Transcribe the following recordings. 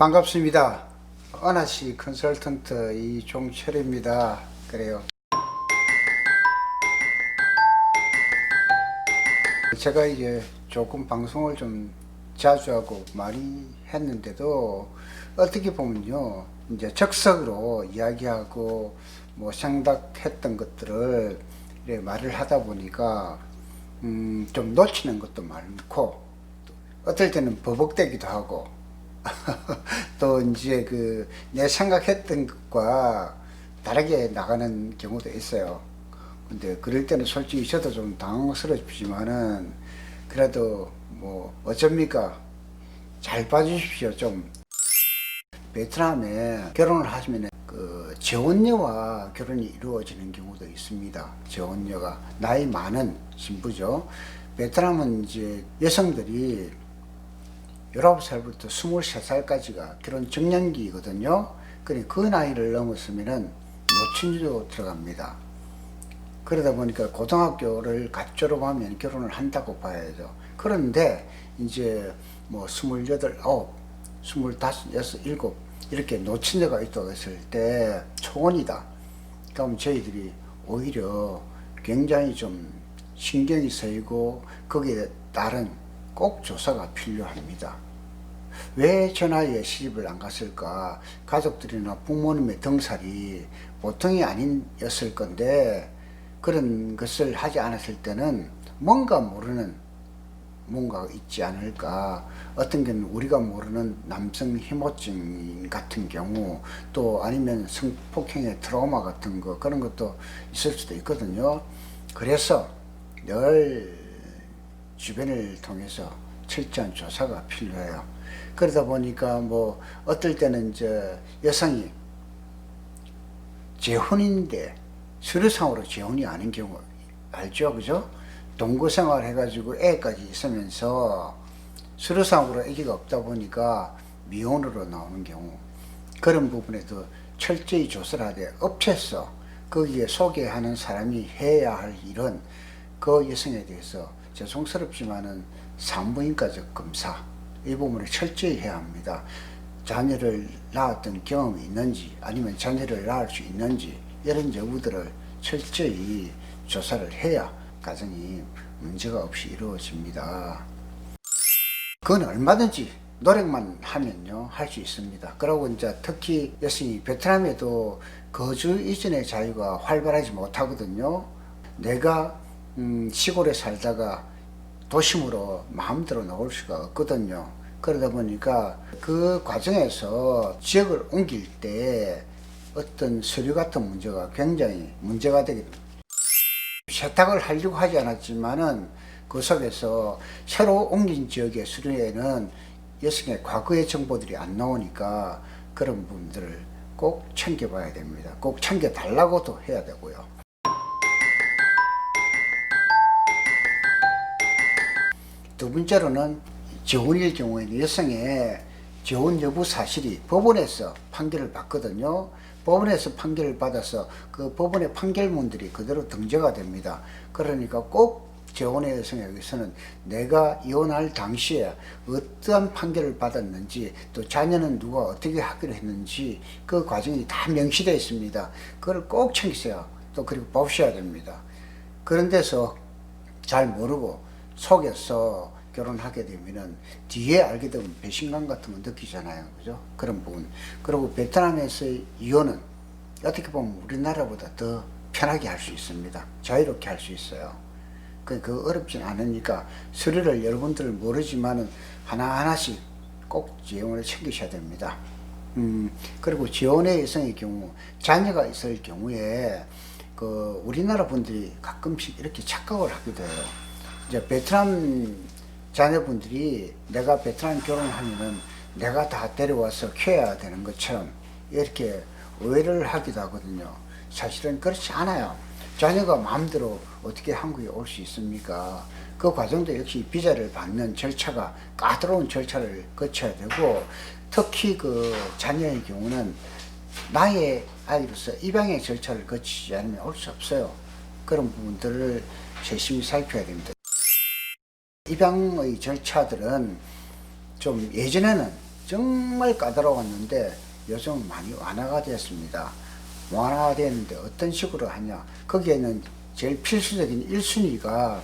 반갑습니다. 어나시 컨설턴트 이종철입니다. 그래요. 제가 이제 조금 방송을 좀 자주 하고 많이 했는데도 어떻게 보면요. 이제 적석으로 이야기하고 뭐 생각했던 것들을 말을 하다 보니까 음, 좀 놓치는 것도 많고 또 어떨 때는 버벅대기도 하고 또 이제 그 내 생각했던 것과 다르게 나가는 경우도 있어요. 근데 그럴 때는 솔직히 저도 좀 당황스럽지만은 그래도 뭐 어쩝니까 잘 봐주십시오 좀 베트남에 결혼을 하시면 그 재혼녀와 결혼이 이루어지는 경우도 있습니다. 재혼녀가 나이 많은 신부죠. 베트남은 이제 여성들이 19살부터 23살까지가 결혼 정년기거든요. 그래 그 나이를 넘었으면은 노친주로 들어갑니다. 그러다 보니까 고등학교를 갓 졸업하면 결혼을 한다고 봐야죠. 그런데 이제 뭐 28, 9, 25, 6, 7 이렇게 노친녀가 있다고 했을 때 초혼이다. 그럼 저희들이 오히려 굉장히 좀 신경이 쓰이고 거기에 따른 꼭 조사가 필요합니다. 왜저 나이에 시집을 안 갔을까? 가족들이나 부모님의 등살이 보통이 아니었을 건데 그런 것을 하지 않았을 때는 뭔가 모르는 뭔가가 있지 않을까. 어떤 경우는 우리가 모르는 남성 혐오증 같은 경우 또 아니면 성폭행의 트라우마 같은 거 그런 것도 있을 수도 있거든요. 그래서 늘 주변을 통해서 철저한 조사가 필요해요. 그러다 보니까 뭐 어떨 때는 이제 여성이 재혼인데 수료상으로 재혼이 아닌 경우 알죠, 그죠? 동거 생활 해가지고 애까지 있으면서 수료상으로 아기가 없다 보니까 미혼으로 나오는 경우 그런 부분에도 철저히 조사를 하되 업체에서 거기에 소개하는 사람이 해야 할 일은 그 여성에 대해서 죄송스럽지만은 산부인과적 검사 이 부분을 철저히 해야 합니다. 자녀를 낳았던 경험이 있는지 아니면 자녀를 낳을 수 있는지 이런 여부들을 철저히 조사를 해야 가정이 문제가 없이 이루어집니다. 그건 얼마든지 노력만 하면요 할 수 있습니다. 그리고 이제 특히 여성이 베트남에도 거주 이전의 자유가 활발하지 못하거든요. 내가 음, 시골에 살다가 도심으로 마음대로 나올 수가 없거든요. 그러다 보니까 그 과정에서 지역을 옮길 때 어떤 서류 같은 문제가 굉장히 문제가 되게. 세탁을 하려고 하지 않았지만은 그 속에서 새로 옮긴 지역의 수료에는 여성의 과거의 정보들이 안 나오니까 그런 부분들을 꼭 챙겨봐야 됩니다. 꼭 챙겨달라고도 해야 되고요. 두 번째로는 재혼일 경우에는 여성의 재혼 여부 사실이 법원에서 판결을 받거든요. 법원에서 판결을 받아서 그 법원의 판결문들이 그대로 등재가 됩니다. 그러니까 꼭 재혼의 여성에게서는 내가 이혼할 당시에 어떠한 판결을 받았는지 또 자녀는 누가 어떻게 하기로 했는지 그 과정이 다 명시되어 있습니다. 그걸 꼭 챙기세요. 또 그리고 보셔야 됩니다. 그런 데서 잘 모르고 속여서 결혼하게 되면은 뒤에 알게 되면 배신감 같은 거 느끼잖아요. 그죠? 그런 부분. 그리고 베트남에서의 이혼은 어떻게 보면 우리나라보다 더 편하게 할 수 있습니다. 자유롭게 할 수 있어요. 그, 그 어렵진 않으니까 서류를 여러분들 모르지만은 하나하나씩 꼭 지원을 챙기셔야 됩니다. 음, 그리고 지원의 여성의 경우, 자녀가 있을 경우에 그 우리나라 분들이 가끔씩 이렇게 착각을 하기도 해요. 이제 베트남 자녀분들이 내가 베트남 결혼하면은 내가 다 데려와서 키워야 되는 것처럼 이렇게 오해를 하기도 하거든요. 사실은 그렇지 않아요. 자녀가 마음대로 어떻게 한국에 올 수 있습니까? 그 과정도 역시 비자를 받는 절차가 까다로운 절차를 거쳐야 되고 특히 그 자녀의 경우는 나의 아이로서 입양의 절차를 거치지 않으면 올 수 없어요. 그런 부분들을 세심히 살펴야 됩니다. 입양의 절차들은 좀 예전에는 정말 까다로웠는데 요즘 많이 완화가 됐습니다. 완화가 됐는데 어떤 식으로 하냐? 거기에는 제일 필수적인 1순위가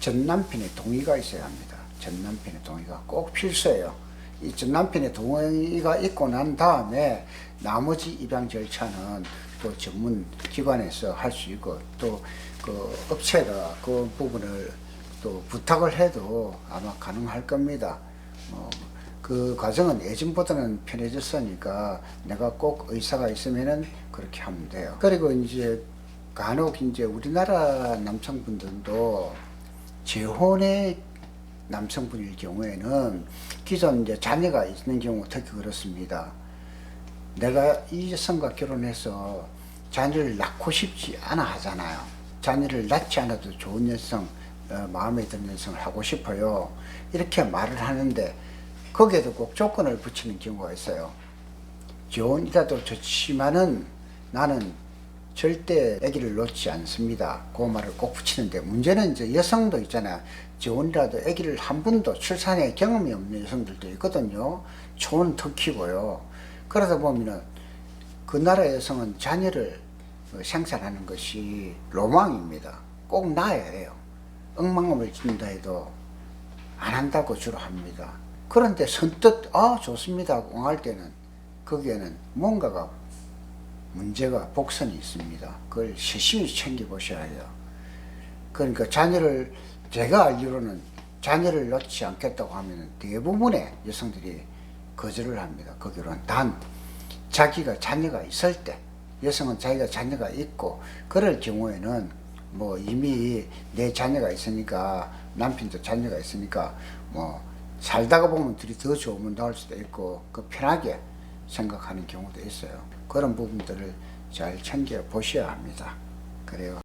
전 남편의 동의가 있어야 합니다. 전 남편의 동의가 꼭 필수예요. 이 전 남편의 동의가 있고 난 다음에 나머지 입양 절차는 또 전문 기관에서 할 수 있고 또 그 업체가 그 부분을 또 부탁을 해도 아마 가능할 겁니다. 뭐, 그 과정은 예전보다는 편해졌으니까 내가 꼭 의사가 있으면은 그렇게 하면 돼요. 그리고 이제 간혹 이제 우리나라 남성분들도 재혼의 남성분일 경우에는 기존 이제 자녀가 있는 경우 특히 그렇습니다. 내가 이 여성과 결혼해서 자녀를 낳고 싶지 않아 하잖아요. 자녀를 낳지 않아도 좋은 여성, 어, 마음에 드는 여성을 하고 싶어요. 이렇게 말을 하는데 거기에도 꼭 조건을 붙이는 경우가 있어요. 재혼이라도 좋지만은 나는 절대 아기를 놓지 않습니다. 그 말을 꼭 붙이는데 문제는 이제 여성도 있잖아요. 재혼이라도 아기를 한 번도 출산에 경험이 없는 여성들도 있거든요. 초혼 특히고요. 그러다 보면은 그 나라 여성은 자녀를 어, 생산하는 것이 로망입니다. 꼭 낳아야 해요. 억만금을 짓는다 해도 안 한다고 주로 합니다. 그런데 선뜻 아 좋습니다 응할 때는 거기에는 뭔가가 문제가 복선이 있습니다. 그걸 세심히 챙겨보셔야 해요. 그러니까 자녀를 제가 알기로는 자녀를 낳지 않겠다고 하면 대부분의 여성들이 거절을 합니다. 거기로는 단 자기가 자녀가 있을 때 여성은 자기가 자녀가 있고 그럴 경우에는 뭐 이미 내 자녀가 있으니까 남편도 자녀가 있으니까 뭐 살다가 보면 둘이 더 좋으면 나올 수도 있고 그 편하게 생각하는 경우도 있어요. 그런 부분들을 잘 챙겨 보셔야 합니다. 그래요.